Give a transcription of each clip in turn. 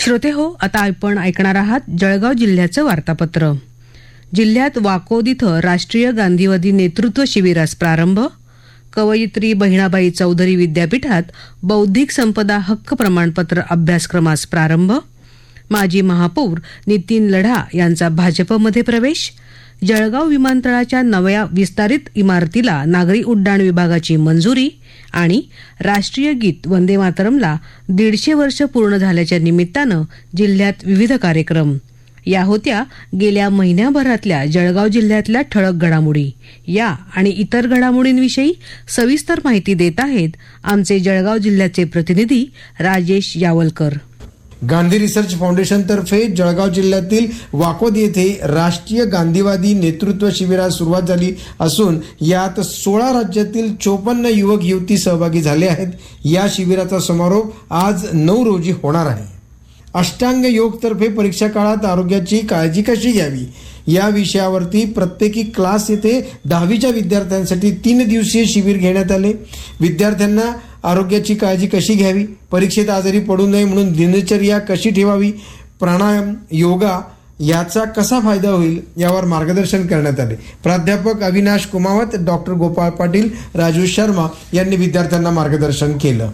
श्रोते हो आता आपण ऐकणार आहात जळगाव जिल्ह्याचं वार्तापत्र. जिल्ह्यात वाकोद इथं राष्ट्रीय गांधीवादी नेतृत्व शिबिरास प्रारंभ. कवयित्री बहिणाबाई चौधरी विद्यापीठात बौद्धिक संपदा हक्क प्रमाणपत्र अभ्यासक्रमास प्रारंभ. माजी महापौर नितीन लढा यांचा भाजपमध्ये प्रवेश. जळगाव विमानतळाच्या नव्या विस्तारित इमारतीला नागरी उड्डाण विभागाची मंजुरी आणि राष्ट्रीय गीत वंदे मातरमला दीडशे वर्ष पूर्ण झाल्याच्या निमित्तानं जिल्ह्यात विविध कार्यक्रम. या होत्या गेल्या महिन्याभरातल्या जळगाव जिल्ह्यातल्या ठळक घडामोडी. या आणि इतर घडामोडींविषयी सविस्तर माहिती देत आहेत आमचे जळगाव जिल्ह्याचे प्रतिनिधी राजेश यावलकर. गांधी रिसर्च फाउंडेशनतर्फे जळगाव जिल्ह्यातील वाकोद येथे राष्ट्रीय गांधीवादी नेतृत्व शिबिरास सुरुवात झाली असून यात सोळा राज्यातील चोपन्न युवक युवती सहभागी झाले आहेत. या शिबिराचा समारोप आज नऊ रोजी होणार आहे. अष्टांग योगतर्फे परीक्षा काळात आरोग्याची काळजी कशी घ्यावी? या विषयावरती प्रत्येकी क्लास येथे दहावीच्या विद्यार्थ्यांसाठी तीन दिवसीय शिबिर घेण्यात आले. विद्यार्थ्यांना आरोग्याची काळजी कशी घ्यावी? परीक्षेत आजारी पडू नये म्हणून दिनचर्या कशी ठेवावी? प्राणायाम योगा याचा कसा फायदा होईल यावर मार्गदर्शन करण्यात आले. प्राध्यापक अविनाश कुमावत डॉक्टर गोपाळ पाटील राजू शर्मा यांनी विद्यार्थ्यांना मार्गदर्शन केलं.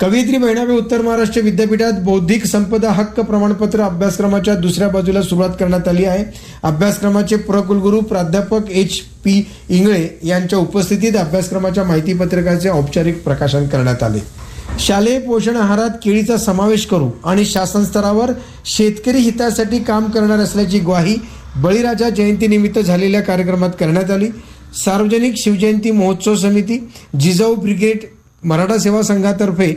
कवयित्री बहिणाबाई उत्तर महाराष्ट्र विद्यापीठात बौद्धिक संपदा हक्क प्रमाणपत्र अभ्यासक्रमाच्या दुसऱ्या बाजूला सुरुवात करण्यात आली आहे. अभ्यासक्रमाचे प्रकुलगुरू प्राध्यापक एच. पी इंगळे यांच्या उपस्थितीत अभ्यासक्रमाच्या माहितीपत्रकाचे औपचारिक प्रकाशन करण्यात आले. शालेय पोषण आहारात केळीचा समावेश करू आणि शासन स्तरावर शेतकरी हितासाठी काम करणार असल्याची ग्वाही बळीराजा जयंतीनिमित्त झालेल्या कार्यक्रमात करण्यात आली. सार्वजनिक शिवजयंती महोत्सव समिती जिजाऊ ब्रिगेड मराठा सेवा संघातर्फे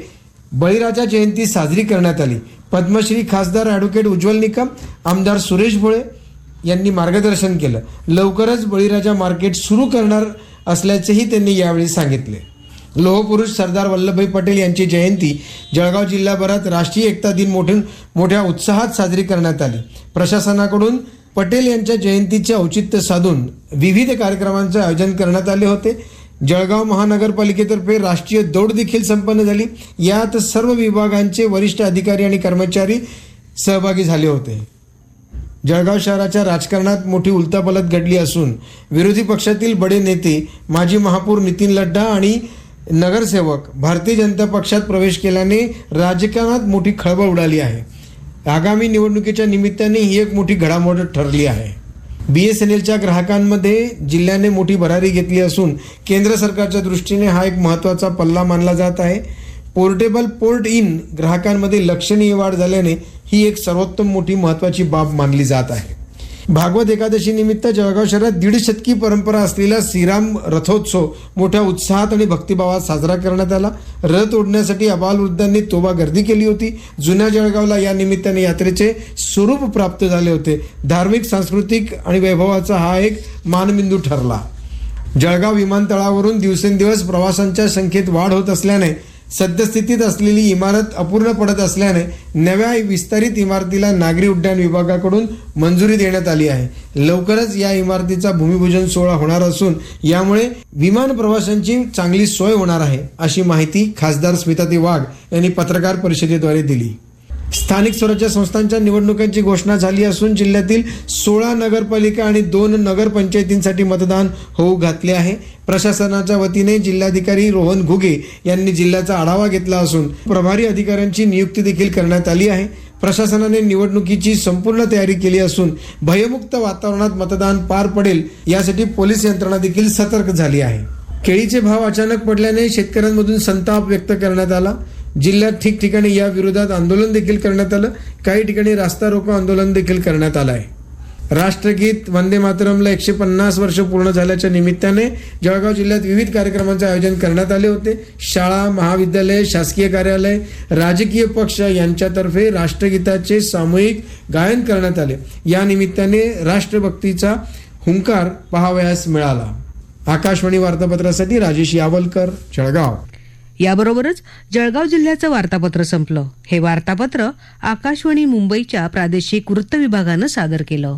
बळीराजा जयंती साजरी करण्यात आली. पद्मश्री खासदार ॲडव्होकेट उज्ज्वल निकम आमदार सुरेश भोळे यांनी मार्गदर्शन केलं. लवकरच बळीराजा मार्केट सुरू करणार असल्याचेही त्यांनी यावेळी सांगितले. लोहपुरुष सरदार वल्लभभाई पटेल यांची जयंती जळगाव जिल्हाभरात राष्ट्रीय एकता दिन मोठे मोठ्या उत्साहात साजरी करण्यात आली. प्रशासनाकडून पटेल यांच्या जयंतीचे औचित्य साधून विविध कार्यक्रमांचे आयोजन करण्यात आले होते. जळगाव महानगरपालिकेतर्फे राष्ट्रीय दौड देखील संपन्न झाली. यात सर्व विभागांचे वरिष्ठ अधिकारी आणि कर्मचारी सहभागी झाले होते. जळगाव शहराच्या राजकारणात मोठी उलतापलत घडली असून विरोधी पक्षातील बडे नेते माजी महापौर नितीन लड्डा आणि नगरसेवक भारतीय जनता पक्षात प्रवेश केल्याने राजकारणात मोठी खळबळ उडाली आहे. आगामी निवडणुकीच्या निमित्ताने ही एक मोठी घडामोड ठरली आहे. बी एस एन एलच्या ग्राहकांमध्ये जिल्ह्याने मोठी भरारी घेतली असून केंद्र सरकारच्या दृष्टीने हा एक महत्त्वाचा पल्ला मानला जात आहे. पोर्टेबल पोर्ट इन ग्राहकांमध्ये लक्षणीय वाढ झाल्याने ही एक सर्वोत्तम मोठी महत्त्वाची बाब मानली जात आहे. भागवत एकादशी निमित्त जळगाव शहरात दीड शतकी परंपरा असलेला श्रीराम रथोत्सव मोठ्या उत्साहात आणि भक्तिभावात साजरा करण्यात आला. रथ ओढण्यासाठी अबालवृद्धांनी तोबा गर्दी केली होती. जुन्या जळगावला या निमित्ताने यात्रेचे स्वरूप प्राप्त झाले होते. धार्मिक सांस्कृतिक आणि वैभवाचा हा एक मानबिंदू ठरला. जळगाव विमानतळावरून दिवसेंदिवस प्रवाशांच्या संख्येत वाढ होत असल्याने सद्यस्थितीत असलेली इमारत अपूर्ण पडत असल्याने नव्या विस्तारित इमारतीला नागरी उड्डाण विभागाकडून मंजुरी देण्यात आली आहे. लवकरच या इमारतीचा भूमिपूजन सोहळा होणार असून यामुळे विमान प्रवाशांची चांगली सोय होणार आहे अशी माहिती खासदार स्मिताती वाघ यांनी पत्रकार परिषदेद्वारे दिली. स्थानिक स्वराज्य संस्थांच्या निवडणुकांची घोषणा झाली असून जिल्ह्यातील सोळा नगरपालिका आणि दोन नगरपंचायतींसाठी मतदान होऊ घातले आहे. प्रशासनाच्या वतीने जिल्हाधिकारी रोहन घुगे यांनी जिल्ह्याचा आढावा घेतला असून प्रभारी अधिकाऱ्यांची नियुक्ती देखील करण्यात आली आहे. प्रशासनाने निवडणुकीची संपूर्ण तयारी केली असून भयमुक्त वातावरणात मतदान पार पडेल यासाठी पोलीस यंत्रणा देखील सतर्क झाली आहे. केळीचे भाव अचानक पडल्याने शेतकऱ्यांमधून संताप व्यक्त करण्यात आला. जिल्ह्यात ठिकठिकाणी या विरोधात आंदोलन देखील करण्यात आलं. काही ठिकाणी रास्ता रोको आंदोलन देखील करण्यात आलं आहे राष्ट्रगीत वंदे मातरमला एकशे पन्नास वर्ष पूर्ण झाल्याच्या निमित्ताने जळगाव जिल्ह्यात विविध कार्यक्रमांचे आयोजन करण्यात आले होते. शाळा महाविद्यालय शासकीय कार्यालय राजकीय पक्ष यांच्यातर्फे राष्ट्रगीताचे सामूहिक गायन करण्यात आले. या निमित्ताने राष्ट्रभक्तीचा हुंकार पहावयास मिळाला. आकाशवाणी वार्तापत्रासाठी राजेश यावलकर जळगाव. याबरोबरच जळगाव जिल्ह्याचं वार्तापत्र संपलं. हे वार्तापत्र आकाशवाणी मुंबईच्या प्रादेशिक वृत्त विभागानं सादर केलं.